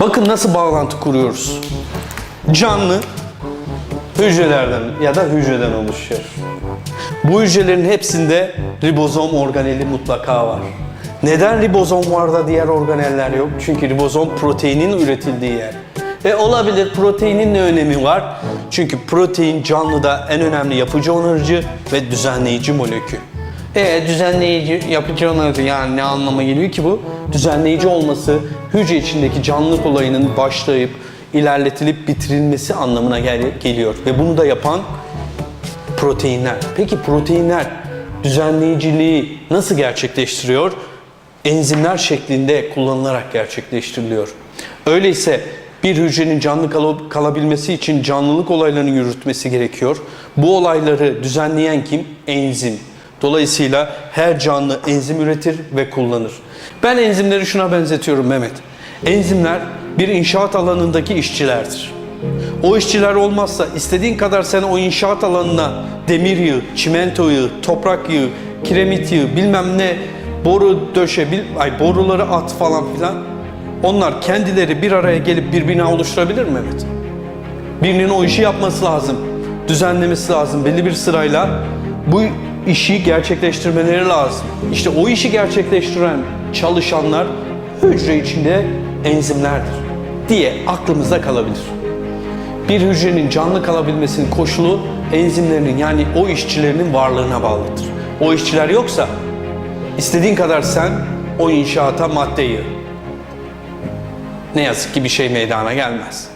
Bakın nasıl bağlantı kuruyoruz. Canlı hücrelerden ya da hücreden oluşuyor. Bu hücrelerin hepsinde ribozom organeli mutlaka var. Neden ribozom var da diğer organeller yok? Çünkü ribozom proteinin üretildiği yer. E olabilir proteinin ne önemi var? Çünkü protein canlıda en önemli yapıcı onarıcı ve düzenleyici molekül. E düzenleyici, yapıcı onarıcı yani ne anlama geliyor ki bu? Düzenleyici olması hücre içindeki canlılık olayının başlayıp ilerletilip bitirilmesi anlamına gel- geliyor. Ve bunu da yapan proteinler. Peki proteinler düzenleyiciliği nasıl gerçekleştiriyor? Enzimler şeklinde kullanılarak gerçekleştiriliyor. Öyleyse bir hücrenin canlı kal- kalabilmesi için canlılık olaylarını yürütmesi gerekiyor. Bu olayları düzenleyen kim? Enzim. Dolayısıyla her canlı enzim üretir ve kullanır. Ben enzimleri şuna benzetiyorum Mehmet. Enzimler bir inşaat alanındaki işçilerdir. O işçiler olmazsa istediğin kadar sen o inşaat alanına demir yığı, çimento yığı, toprak yığı, kiremit yığı, bilmem ne boru döşe, bil, ay boruları at falan filan. Onlar kendileri bir araya gelip bir bina oluşturabilir mi Mehmet? Birinin o işi yapması lazım. Düzenlemesi lazım. Belli bir sırayla bu işi gerçekleştirmeleri lazım. İşte o işi gerçekleştiren çalışanlar hücre içinde enzimlerdir diye aklımızda kalabilir. Bir hücrenin canlı kalabilmesinin koşulu enzimlerinin yani o işçilerinin varlığına bağlıdır. O işçiler yoksa istediğin kadar sen o inşaata madde yığ. Ne yazık ki bir şey meydana gelmez.